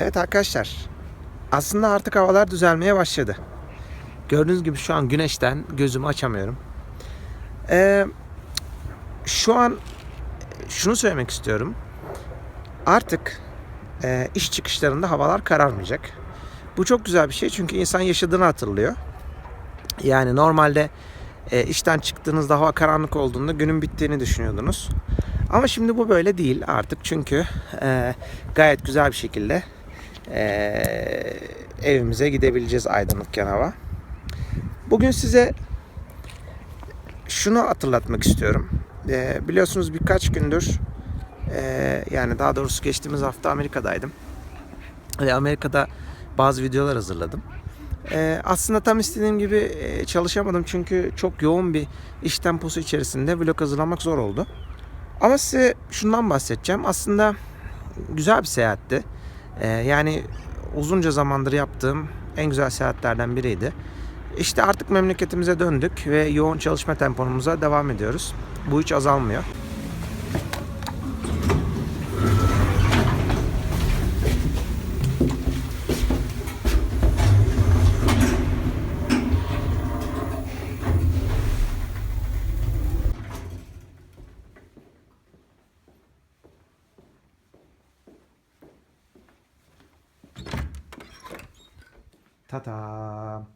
Evet arkadaşlar. Aslında artık havalar düzelmeye başladı. Gördüğünüz gibi şu an güneşten gözümü açamıyorum. Ee, şu an şunu söylemek istiyorum. Artık e, iş çıkışlarında havalar kararmayacak. Bu çok güzel bir şey çünkü insan yaşadığını hatırlıyor. Yani normalde e, işten çıktığınızda hava karanlık olduğunda günün bittiğini düşünüyordunuz. Ama şimdi bu böyle değil artık çünkü e, gayet güzel bir şekilde e, evimize gidebileceğiz aydınlıkken hava. Bugün size şunu hatırlatmak istiyorum. E, biliyorsunuz birkaç gündür e, yani daha doğrusu geçtiğimiz hafta Amerika'daydım. Ve Amerika'da bazı videolar hazırladım. E, aslında tam istediğim gibi e, çalışamadım çünkü çok yoğun bir iş temposu içerisinde vlog hazırlamak zor oldu. Ama size şundan bahsedeceğim. Aslında güzel bir seyahatti. Ee, yani uzunca zamandır yaptığım en güzel seyahatlerden biriydi. İşte artık memleketimize döndük ve yoğun çalışma tempomuza devam ediyoruz. Bu hiç azalmıyor. Tata.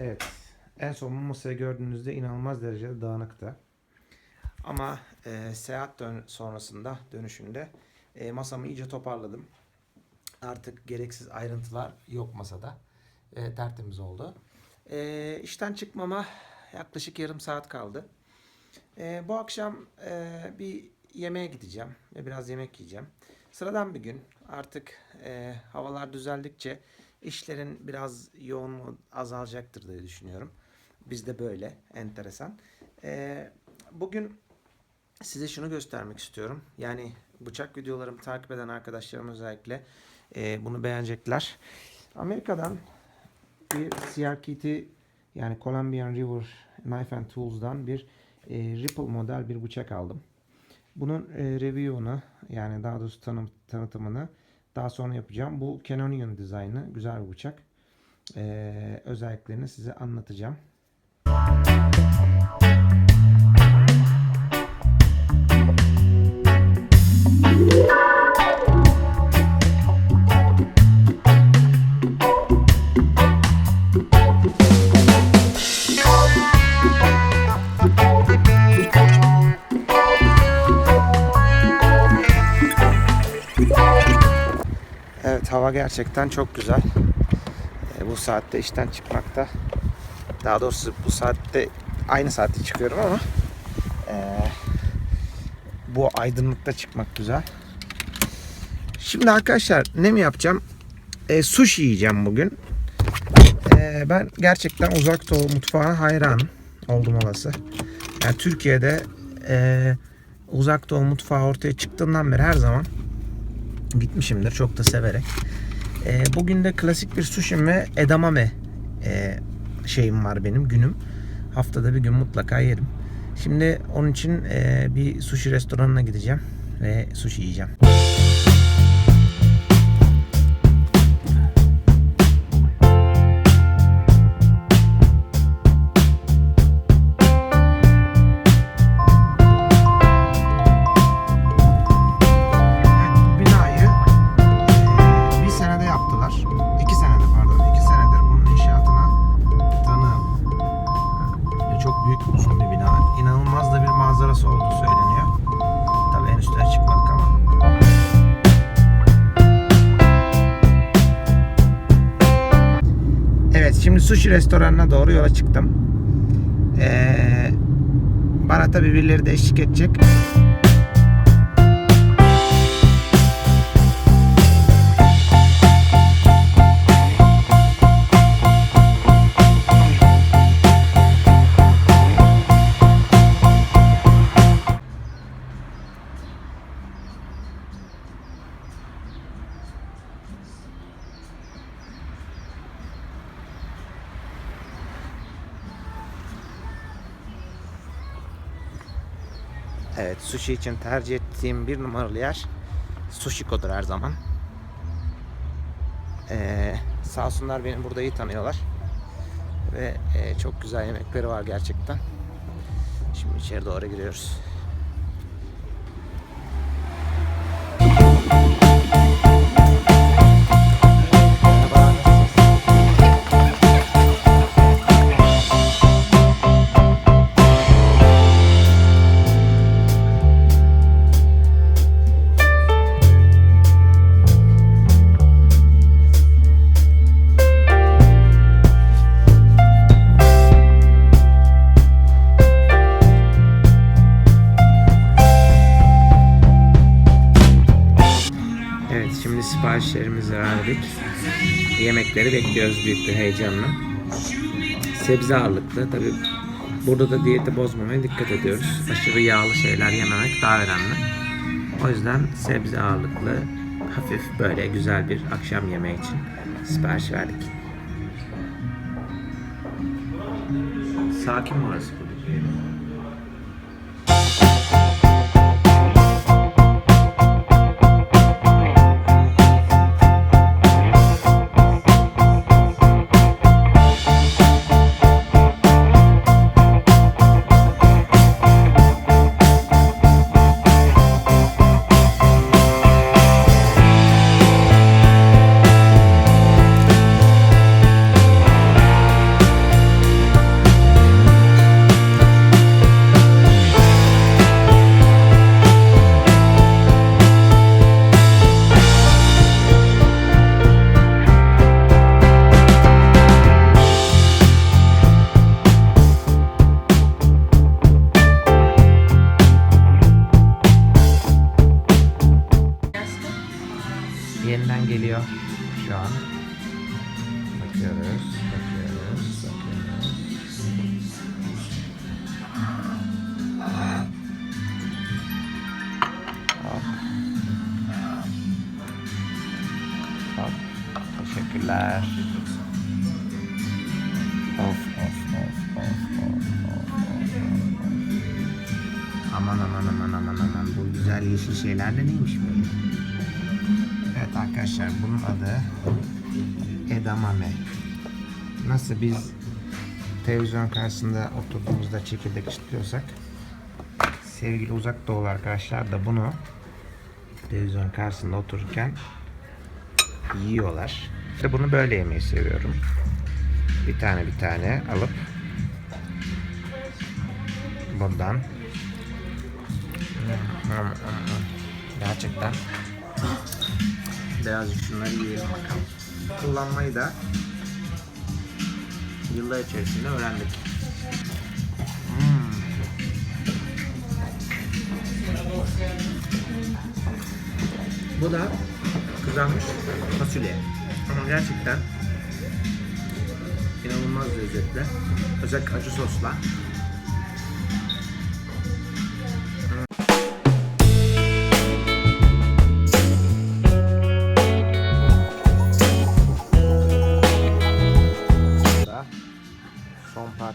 Evet. En son bu masayı gördüğünüzde inanılmaz derecede dağınıktı. Ama e, seyahat dön- sonrasında dönüşünde e, masamı iyice toparladım. Artık gereksiz ayrıntılar yok masada. E, tertemiz oldu. E, işten çıkmama yaklaşık yarım saat kaldı. E, bu akşam e, bir yemeğe gideceğim ve biraz yemek yiyeceğim. Sıradan bir gün. Artık e, havalar düzeldikçe işlerin biraz yoğunluğu azalacaktır diye düşünüyorum. Bizde böyle enteresan. E, bugün size şunu göstermek istiyorum. Yani bıçak videolarımı takip eden arkadaşlarım özellikle e, bunu beğenecekler. Amerika'dan bir CRKT yani Columbian River Knife and Tools'dan bir e, Ripple model bir bıçak aldım. Bunun e, review'unu yani daha doğrusu tanım, tanıtımını daha sonra yapacağım. Bu Canonian dizaynı güzel bir bıçak. E, özelliklerini size anlatacağım. Evet hava gerçekten çok güzel. E, bu saatte işten çıkmakta daha doğrusu bu saatte aynı saatte çıkıyorum ama e, bu aydınlıkta çıkmak güzel. Şimdi arkadaşlar ne mi yapacağım? E, sushi yiyeceğim bugün. E, ben gerçekten uzak doğu mutfağına hayran oldum olası. Yani Türkiye'de e, uzak doğu mutfağı ortaya çıktığından beri her zaman gitmişimdir çok da severek. E, bugün de klasik bir sushi ve edamame e, şeyim var benim günüm. Haftada bir gün mutlaka yerim. Şimdi onun için e, bir sushi restoranına gideceğim ve sushi yiyeceğim. Sushi restoranına doğru yola çıktım. Eee bana tabii birileri de eşlik edecek. Evet, sushi için tercih ettiğim bir numaralı yer Sushiko'dur her zaman. Ee, sağ olsunlar beni burada iyi tanıyorlar. Ve e, çok güzel yemekleri var gerçekten. Şimdi içeri doğru giriyoruz. Yemekleri bekliyoruz büyük bir heyecanla. Sebze ağırlıklı tabi burada da diyeti bozmamaya dikkat ediyoruz. Aşırı yağlı şeyler yememek daha önemli. O yüzden sebze ağırlıklı hafif böyle güzel bir akşam yemeği için sipariş verdik. Sakin burası Yeniden geliyor şu an. Bakıyoruz, bakıyoruz, bakıyoruz. Hop. Hop. Teşekkürler. Of of of of of of of. Aman aman aman aman aman bu güzel yeşil şeyler de neymiş böyle? Evet arkadaşlar bunun adı edamame. Nasıl biz televizyon karşısında oturduğumuzda çekirdek çıtlıyorsak sevgili uzak doğulu arkadaşlar da bunu televizyon karşısında otururken yiyorlar. İşte bunu böyle yemeyi seviyorum. Bir tane bir tane alıp buradan gerçekten Beyaz şunları yiyelim bakalım. Kullanmayı da yıllar içerisinde öğrendik. Hmm. Bu da kızarmış fasulye. Ama gerçekten inanılmaz lezzetli. Özellikle acı sosla.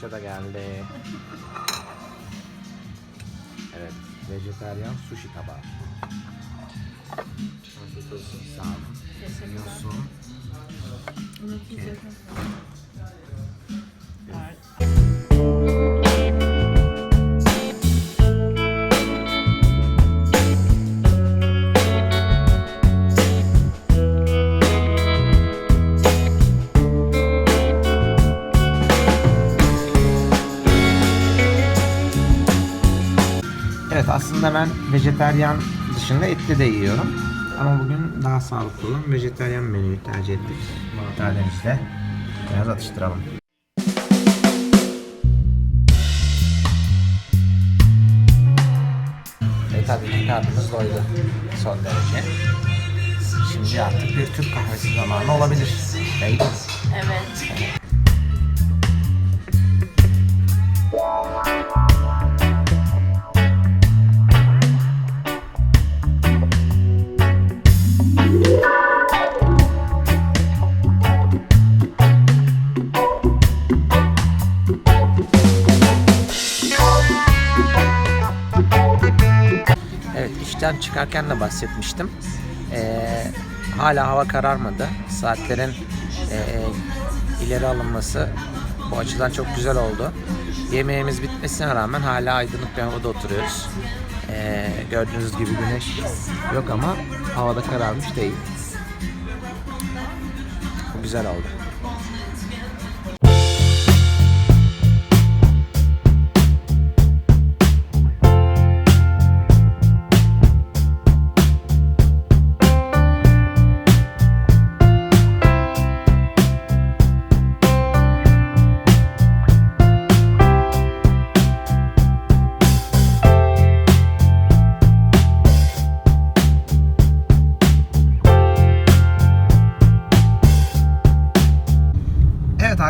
Son parça da geldi. Evet, vejetaryen sushi tabağı. Afiyet olsun. Sağ olun. Yiyorsun. Evet vejetaryen dışında etli de yiyorum. Ama bugün daha sağlıklı olan vejetaryen menüyü tercih ettik. Müsaadenizle biraz atıştıralım. Ve tabii ki karnımız doydu son derece. Şimdi artık bir Türk kahvesi zamanı olabilir. Değil mi? Evet. Evet çıkarken de bahsetmiştim. Ee, Hala hava kararmadı. Saatlerin eee, ileri alınması bu açıdan çok güzel oldu. Yemeğimiz bitmesine rağmen hala aydınlık bir havada oturuyoruz. Eee, gördüğünüz gibi güneş yok ama havada kararmış değil. Bu güzel oldu.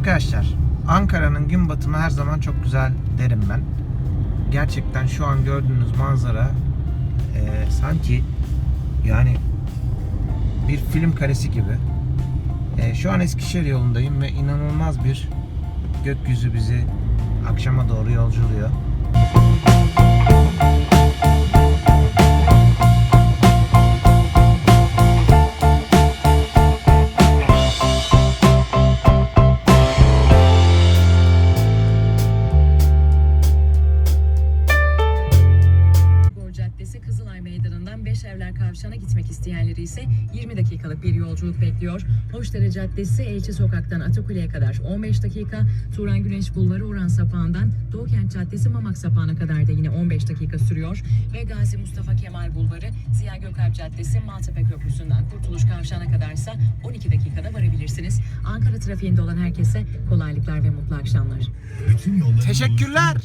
Arkadaşlar, Ankara'nın gün batımı her zaman çok güzel derim ben. Gerçekten şu an gördüğünüz manzara e, sanki yani bir film karesi gibi. E, şu an Eskişehir yolundayım ve inanılmaz bir gökyüzü bizi akşama doğru yolculuyor. Bekliyor. Hoşdere Caddesi Elçi Sokak'tan Atakule'ye kadar 15 dakika, Turan Güneş Bulvarı Orhan Sapağı'ndan Doğukent Caddesi Mamak Sapağı'na kadar da yine 15 dakika sürüyor. Ve Gazi Mustafa Kemal Bulvarı Ziya Gökalp Caddesi Maltepe Köprüsü'nden Kurtuluş Kavşağı'na kadarsa 12 dakikada varabilirsiniz. Ankara trafiğinde olan herkese kolaylıklar ve mutlu akşamlar. Bütün Teşekkürler.